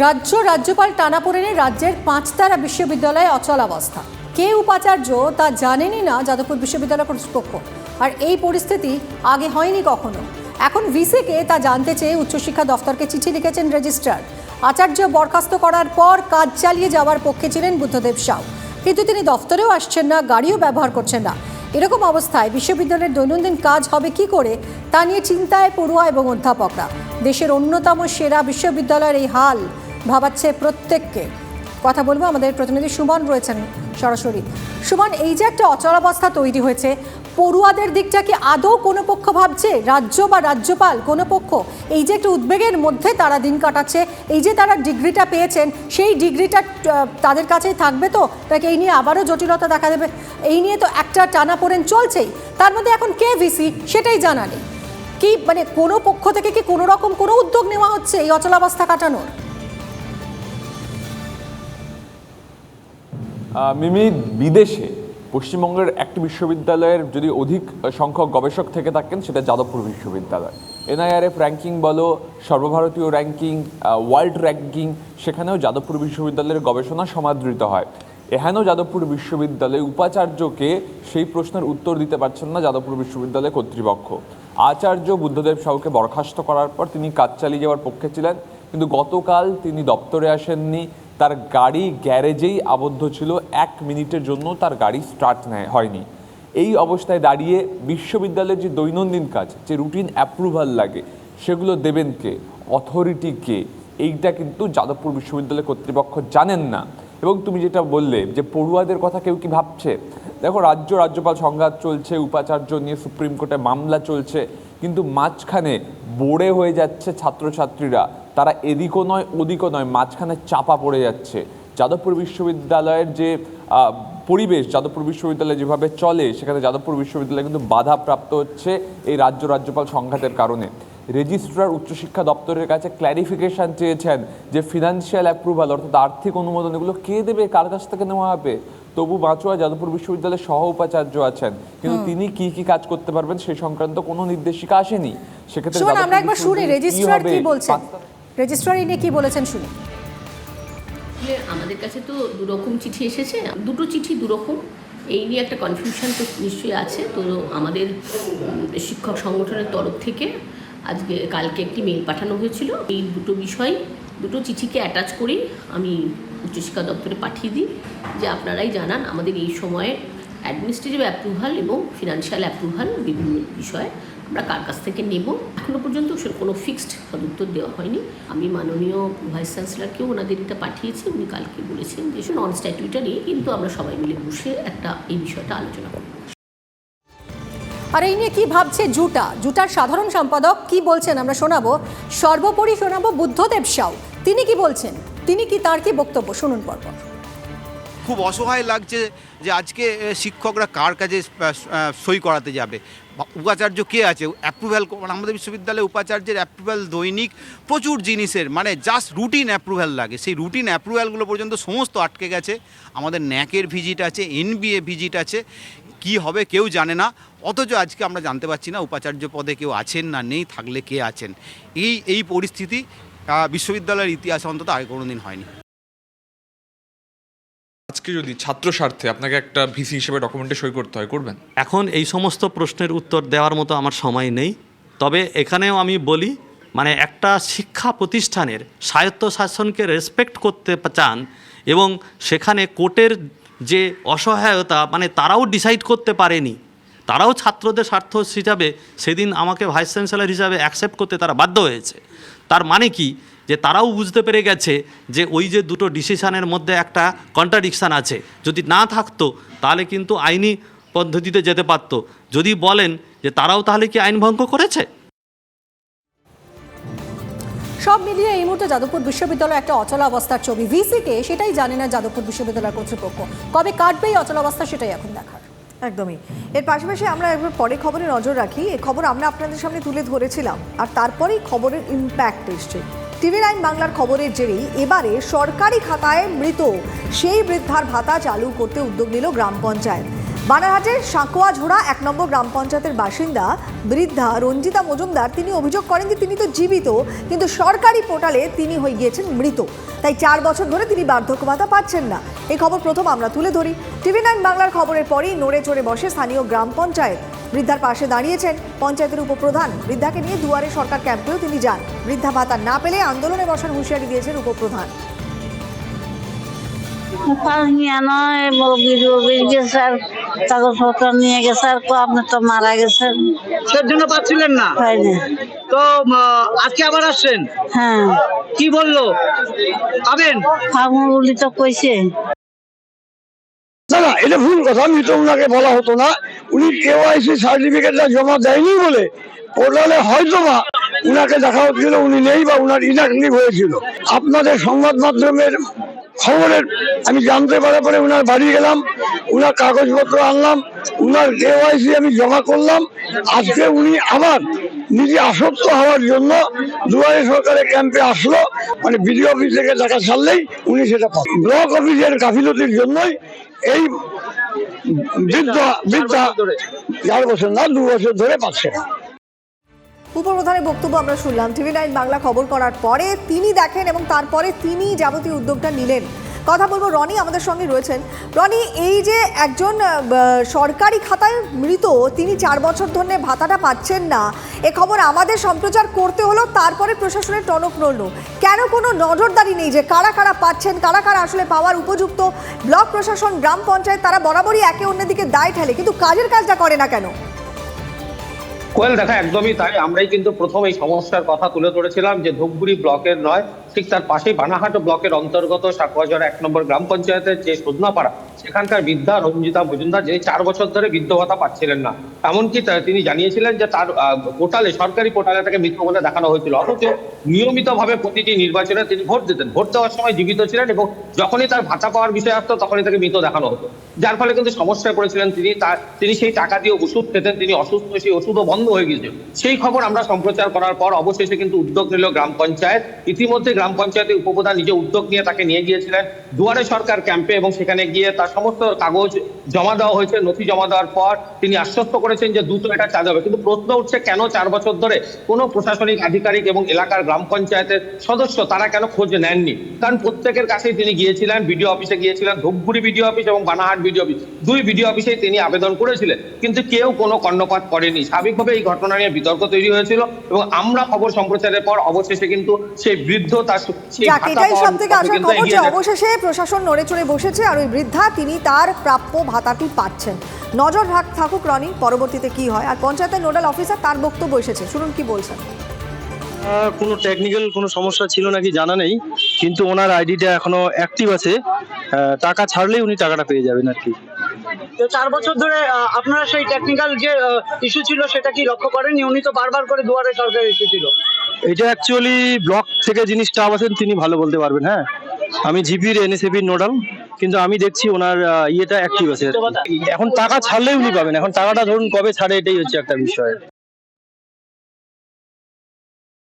রাজ্য রাজ্যপাল টানাপোড়েনে রাজ্যের পাঁচতারা বিশ্ববিদ্যালয়ে অচলাবস্থা কে উপাচার্য তা জানেনই না যাদবপুর বিশ্ববিদ্যালয় কর্তৃপক্ষ। আর এই পরিস্থিতি আগে হয়নি কখনো। এখন ভিসিকে তা জানতে চেয়ে উচ্চশিক্ষা দফতরকে চিঠি লিখেছেন রেজিস্ট্রার। আচার্য বরখাস্ত করার পর কাজ চালিয়ে যাওয়ার পক্ষে ছিলেন বুদ্ধদেব সাউ। কিন্তু তিনি দফতরেও আসছেন না, গাড়িও ব্যবহার করছেন না। এরকম অবস্থায় বিশ্ববিদ্যালয়ের দৈনন্দিন কাজ হবে কি করে তা নিয়ে চিন্তায় পড়ুয়া এবং অধ্যাপকরা। দেশের অন্যতম সেরা বিশ্ববিদ্যালয়ের এই হাল ভাবাচ্ছে প্রত্যেককে। কথা বলব আমাদের প্রতিনিধি সুমন রয়েছেন সরাসরি। সুমন, এই যে একটা অচলাবস্থা তৈরি হয়েছে, পড়ুয়াদের দিকটা কি আদৌ কোনো পক্ষ ভাবছে? রাজ্য বা রাজ্যপাল কোনো পক্ষ? এই যে একটা উদ্বেগের মধ্যে তারা দিন কাটাচ্ছে, এই যে তারা ডিগ্রিটা পেয়েছেন, সেই ডিগ্রিটা তাদের কাছেই থাকবে তো? তাকে এই নিয়ে আবারও জটিলতা দেখা দেবে? এই নিয়ে তো একটা টানাপোড়েন চলছেই। তার মধ্যে এখন কে ভিসি সেটাই জানা নেই। কি মানে কোনো পক্ষ থেকে কি কোনো রকম কোনো উদ্যোগ নেওয়া হচ্ছে এই অচলাবস্থা কাটানোর? মিমি বিদেশে পশ্চিমবঙ্গের একটি বিশ্ববিদ্যালয়ের যদি অধিক সংখ্যক গবেষক থেকে থাকেন, সেটা যাদবপুর বিশ্ববিদ্যালয়। এনআইআরএফ র্যাঙ্কিং বলো, সর্বভারতীয় র্যাঙ্কিং ওয়ার্ল্ড র্যাঙ্কিং, সেখানেও যাদবপুর বিশ্ববিদ্যালয়ের গবেষণা সমাদৃত হয়। এখানেও যাদবপুর বিশ্ববিদ্যালয়ে উপাচার্যকে সেই প্রশ্নের উত্তর দিতে পারছেন না যাদবপুর বিশ্ববিদ্যালয় কর্তৃপক্ষ। আচার্য বুদ্ধদেব সাহুকে বরখাস্ত করার পর তিনি কাজ চালিয়ে যাওয়ার পক্ষে ছিলেন, কিন্তু গতকাল তিনি দপ্তরে আসেননি। তার গাড়ি গ্যারেজেই আবদ্ধ ছিল। এক মিনিটের জন্য তার গাড়ি স্টার্ট নেয়, হয়নি। এই অবস্থায় দাঁড়িয়ে বিশ্ববিদ্যালয়ের যে দৈনন্দিন কাজ, যে রুটিন অ্যাপ্রুভাল লাগে, সেগুলো দেবেন কে? অথরিটি কে? এইটা কিন্তু যাদবপুর বিশ্ববিদ্যালয় কর্তৃপক্ষ জানেন না। এবং তুমি যেটা বললে যে পড়ুয়াদের কথা কেউ কি ভাবছে? দেখো, রাজ্য রাজ্যপাল সংঘাত চলছে, উপাচার্য নিয়ে সুপ্রিম কোর্টে মামলা চলছে, কিন্তু মাঝখানে বোড়ে হয়ে যাচ্ছে ছাত্রছাত্রীরা। তারা এদিকও নয় ওদিকও নয় মাঝখানে চাপা পড়ে যাচ্ছে। যাদবপুর বিশ্ববিদ্যালয়ের যে পরিবেশ যাদবপুর বিশ্ববিদ্যালয় যেভাবে চলে সেখানে যাদবপুর বিশ্ববিদ্যালয় কিন্তু বাধাপ্রাপ্ত হচ্ছে এই রাজ্য রাজ্যপাল সংঘাতের কারণে। রেজিস্ট্রার উচ্চশিক্ষা দপ্তরের কাছে ক্ল্যারিফিকেশন চেয়েছেন যে ফিনান্সিয়াল অ্যাপ্রুভাল অর্থাৎ আর্থিক অনুমোদন এগুলো কে দেবে? কার কাছ থেকে নেওয়া হবে? তবু বাঁচুয়া যাদবপুর বিশ্ববিদ্যালয়ের সহ উপাচার্য আছেন। কিন্তু তিনি কি কি কাজ করতে পারবেন সেই সংক্রান্ত কোনো নির্দেশিকা আসেনি। সেক্ষেত্রে আমরা একবার শুনি রেজিস্ট্রার কি বলছেন? পাঁচটা- রেজিস্ট্রার এই নিয়ে কি বলেছেন শুনি। আমাদের কাছে তো দুরকম চিঠি এসেছে। দুটো চিঠি দুরকম। এই নিয়ে একটা কনফিউশন তো নিশ্চয়ই আছে। তো আমাদের শিক্ষক সংগঠনের তরফ থেকে আজকে, কালকে একটি মেল পাঠানো হয়েছিল। এই দুটো বিষয়, দুটো চিঠিকে অ্যাটাচ করেই আমি উচ্চশিক্ষা দপ্তরে পাঠিয়ে দিই। যে আপনারাই জানান আমাদের এই সময়ে অ্যাডমিনিস্ট্রেটিভ অ্যাপ্রুভাল এবং ফিনান্সিয়াল অ্যাপ্রুভাল বিভিন্ন বিষয়ে। আমরা কার কাছ থেকে নেব? এখনও পর্যন্ত কোনো ফিক্সড সদুত্তর দেওয়া হয়নি। আমি মাননীয় ভাইস চ্যান্সেলারকেও ওনাদের এটা পাঠিয়েছি, উনি কালকে বলেছেন যে নন স্ট্যাটিউটারি কিন্তু আমরা সবাই মিলে বসে একটা এই বিষয়টা আলোচনা করব। আর এই নিয়ে কি ভাবছে জুটা? জুটার সাধারণ সম্পাদক কি বলছেন আমরা শোনাবো। সর্বোপরি শোনাবো বুদ্ধদেব সাউ। তিনি কি বলছেন? তিনি কি তার কি বক্তব্য? শুনুন পরপর। খুব অসহায় লাগছে যে আজকে শিক্ষকরা কার কাজে সই করাতে যাবে? উপাচার্য কে আছে? অ্যাপ্রুভ্যাল আমাদের বিশ্ববিদ্যালয়ে উপাচার্যের অ্যাপ্রুভ্যাল দৈনিক প্রচুর জিনিসের মানে জাস্ট রুটিন অ্যাপ্রুভ্যাল লাগে। সেই রুটিন অ্যাপ্রুভ্যালগুলো পর্যন্ত সমস্ত আটকে গেছে। আমাদের ন্যাকের ভিজিট আছে এনবিএ ভিজিট আছে। কি হবে কেউ জানে না। অথচ আজকে আমরা জানতে পারছি না উপাচার্য পদে কেউ আছেন না নেই, থাকলে কে আছেন? এই এই পরিস্থিতি বিশ্ববিদ্যালয়ের ইতিহাসে অন্তত আগে কোনো দিন হয়নি। আজকে যদি ছাত্র স্বার্থে আপনাকে একটা ভিসি হিসেবে ডকুমেন্টে সই করতে হয়, করবেন? এখন এই সমস্ত প্রশ্নের উত্তর দেওয়ার মতো আমার সময় নেই। তবে এখানেও আমি বলি মানে একটা শিক্ষা প্রতিষ্ঠানের স্বায়ত্ত শাসনকে রেসপেক্ট করতে চান এবং সেখানে কোর্টের যে অসহায়তা মানে তারাও ডিসাইড করতে পারেনি। তারাও ছাত্রদের স্বার্থ হিসাবে সেদিন আমাকে ভাইস চ্যান্সেলর হিসাবে অ্যাকসেপ্ট করতে তারা বাধ্য হয়েছে। তার মানে কি? যে তারাও বুঝতে পেরে গেছে যে ওই যে দুটো ডিসিশানের মধ্যে একটা কন্ট্রাডিকশান আছে। যদি না থাকতো তাহলে কিন্তু আইনি পদ্ধতিতে যেতে পারতো। যদি বলেন যে তারাও তাহলে কি আইন ভঙ্গ করেছে? সব মিলিয়ে এই মুহূর্তে যাদবপুর বিশ্ববিদ্যালয় একটা অচলাবস্থার ছবি। ভিসিকে সেটাই জানে না যাদবপুর বিশ্ববিদ্যালয় কর্তৃপক্ষ। কবে কাটবে এই অচলাবস্থা সেটাই এখন দেখার। একদমই। এর পাশাপাশি আমরা একবার পরে খবরে নজর রাখি। এই খবর আমরা আপনাদের সামনে তুলে ধরেছিলাম। আর তারপরেই খবরের ইম্প্যাক্ট এসছে। টিভি নাইন বাংলার খবরের জেরেই এবারে সরকারি খাতায় মৃত। সেই বৃদ্ধার ভাতা চালু করতে উদ্যোগ নিল গ্রাম পঞ্চায়েত। বানারহাটের সাঁকোয়া ঝোড়া এক নম্বর গ্রাম পঞ্চায়েতের বাসিন্দা বৃদ্ধা রঞ্জিতা মজুমদার, তিনি অভিযোগ করেন যে তিনি তো জীবিত, কিন্তু সরকারি পোর্টালে তিনি হয়ে গিয়েছেন মৃত। তাই চার বছর ধরে তিনি বার্ধক্য ভাতা পাচ্ছেন না। এই খবর প্রথম আমরা তুলে ধরি। টিভি নাইন বাংলার খবরের পরেই নড়ে চড়ে বসে স্থানীয় গ্রাম পঞ্চায়েত। বৃদ্ধার পাশে দাঁড়িয়েছেন পঞ্চায়েতের উপপ্রধান। বৃদ্ধাকে নিয়ে দুয়ারে সরকার ক্যাম্পেও তিনি যান। বৃদ্ধা ভাতা না পেলে আন্দোলনে বসার হুঁশিয়ারি দিয়েছেন উপপ্রধান। পাস নয় বিডিও কাগজপত্র নিয়ে গেছে আর আপনি তো মারা গেছেন। সের জন্য পাচ্ছিলেন না? তো উম, আজকে আবার আসছেন? হ্যাঁ। কি বলল? পাবেন? ফার্মু বলি তো কইছে। না না এটা ভুল কথা মৃত ওনাকে বলা হতো না। উনি কেওয়াইসি সার্টিফিকেটটা জমা দেয়নি বলে পোর্টালে হয়তো বা উনাকে দেখা হচ্ছিল, উনি নেই বা উনার ইনঅ্যাক্টিভ হয়েছিল। আপনাদের সংবাদ মাধ্যমের খবরের আমি জানতে পারার পরে উনার বাড়ি গেলাম, উনার কাগজপত্র আনলাম, উনার কেওয়াইসি আমি জমা করলাম। আজকে উনি আবার নিজে আসক্ত হওয়ার জন্য দুয়ারে সরকারের ক্যাম্পে আসলো। মানে বিডিও অফিস থেকে টাকা ছাড়লেই উনি সেটা ব্লক অফিসের গাফিলতির জন্যই এই বৃদ্ধা বৃদ্ধা, চার বছর না, দু বছর ধরে পাচ্ছে না। উপপ্রধানের বক্তব্য আমরা শুনলাম। টিভি নাইন বাংলা খবর করার পরে তিনি দেখেন এবং তারপরে তিনি যাবতীয় উদ্যোগটা নিলেন। কথা বলব, রনি আমাদের সঙ্গে রয়েছেন। রনি, এই যে একজন সরকারি খাতায় মৃত, তিনি চার বছর ধরে ভাতাটা পাচ্ছেন না, এ খবর আমাদের সম্প্রচার করতে হলো, তারপরে প্রশাসনের টনক নড়ল। কেন কোনো নজরদারি নেই যে কারা কারা পাচ্ছেন, কারা কারা আসলে পাওয়ার উপযুক্ত? ব্লক প্রশাসন, গ্রাম পঞ্চায়েত, তারা বরাবরই একে অন্যদিকে দায় ঠেলে, কিন্তু কাজের কাজটা করে না কেন? কোয়েল দেখা, একদমই তাই। আমরাই কিন্তু প্রথম এই সমস্যার কথা তুলে ধরেছিলাম যে ধূপগুড়ি ব্লকের নয়, ঠিক তার পাশেই বানাহাট ব্লকের অন্তর্গত সাকুয়াজার এক নম্বর গ্রাম পঞ্চায়েতের যে সদনাপাড়া সেখানকার বৃদ্ধা রঞ্জিতা মজুমদার, যিনি চার বছর ধরে বৃদ্ধ ভাতা পাচ্ছিলেন না। এমনকি তিনি জানিয়েছিলেন যে তার পোর্টালে, সরকারি পোর্টালে তাকে মৃত বলে দেখানো হয়েছিল। অথচ নিয়মিতভাবে প্রতিটি নির্বাচনে তিনি ভোট দিতেন। ভোট দেওয়ার সময় জীবিত ছিলেন এবং যখনই তার ভাতা পাওয়ার বিষয় আসতো, তখনই তাকে মৃত দেখানো হতো। যার ফলে কিন্তু সমস্যায় পড়েছিলেন তিনি। তার তিনি সেই টাকা দিয়ে ওষুধ খেতেন, তিনি অসুস্থ, সেই ওষুধও বন্ধ হয়ে গিয়েছিল। সেই খবর আমরা সম্প্রচার করার পর অবশেষে কিন্তু উদ্যোগ নিল গ্রাম পঞ্চায়েত। ইতিমধ্যে গ্রাম পঞ্চায়েতের উপপ্রধান নিজে উদ্যোগ নিয়ে তাকে নিয়ে গিয়েছিলেন। দুয়ারে সরকার ক্যাম্পে এবং সেখানে গিয়ে তার সমস্ত কাগজ জমা দেওয়া হয়েছে নথি জমা দেওয়ার পর তিনি আশ্বস্ত করেছেন যে দ্রুত এটা চালু হবে। কিন্তু প্রশ্ন উঠছে কেন চার বছর ধরে কোনো প্রশাসনিক আধিকারিক এবং এলাকার গ্রাম পঞ্চায়েতের সদস্য তারা কেন খোঁজ নেননি? কারণ প্রত্যেকের কাছেই তিনি গিয়েছিলেন বিডিও অফিসে গিয়েছিলেন ধূপগুড়ি বিডিও অফিস এবং বানাহাট বিডিও অফিস। দুই বিডিও অফিসেই তিনি আবেদন করেছিলেন কিন্তু কেউ কোনো কর্ণপাত করেনি। স্বাভাবিকভাবে এই ঘটনা নিয়ে বিতর্ক তৈরি হয়েছিল এবং আমরা খবর সম্প্রচারের পর অবশেষে কিন্তু সেই বৃদ্ধ তার সেই। অবশেষে প্রশাসন নড়ে চড়ে বসেছে আর ওই বৃদ্ধা তিনি তার প্রাপ্য ভাতাটি পাচ্ছেন। নজর রাখ থাকুক রনি পরবর্তীতে কি হয়? আর পঞ্চায়েতের নোডাল অফিসার তার বক্তব্য এসেছে। শুনুন কি বলছেন। কোনো টেকনিক্যাল কোনো সমস্যা ছিল নাকি জানা নেই কিন্তু ওনার আইডিটা এখনও অ্যাক্টিভ আছে। টাকা ছাড়লেই উনি টাকাটা পেয়ে যাবেন আর কি। তো চার বছর ধরে আপনারা সেই টেকনিক্যাল যে ইস্যু ছিল সেটা কি লক্ষ্য করেননি? উনি তো বারবার করে দুয়ারে সরকার ইস্যু ছিল। এটা অ্যাকচুয়ালি ব্লক থেকে জিনিসটা আছেন তিনি ভালো বলতে পারবেন হ্যাঁ। আমি জিপির এনএসএপির নোডাল। কিন্তু আমি দেখছি ওনার আহ, ইয়েটা অ্যাক্টিভ আছে। এখন টাকা ছাড়লেই উনি পাবেন। এখন টাকাটা ধরুন কবে ছাড়ে এটাই হচ্ছে একটা বিষয়।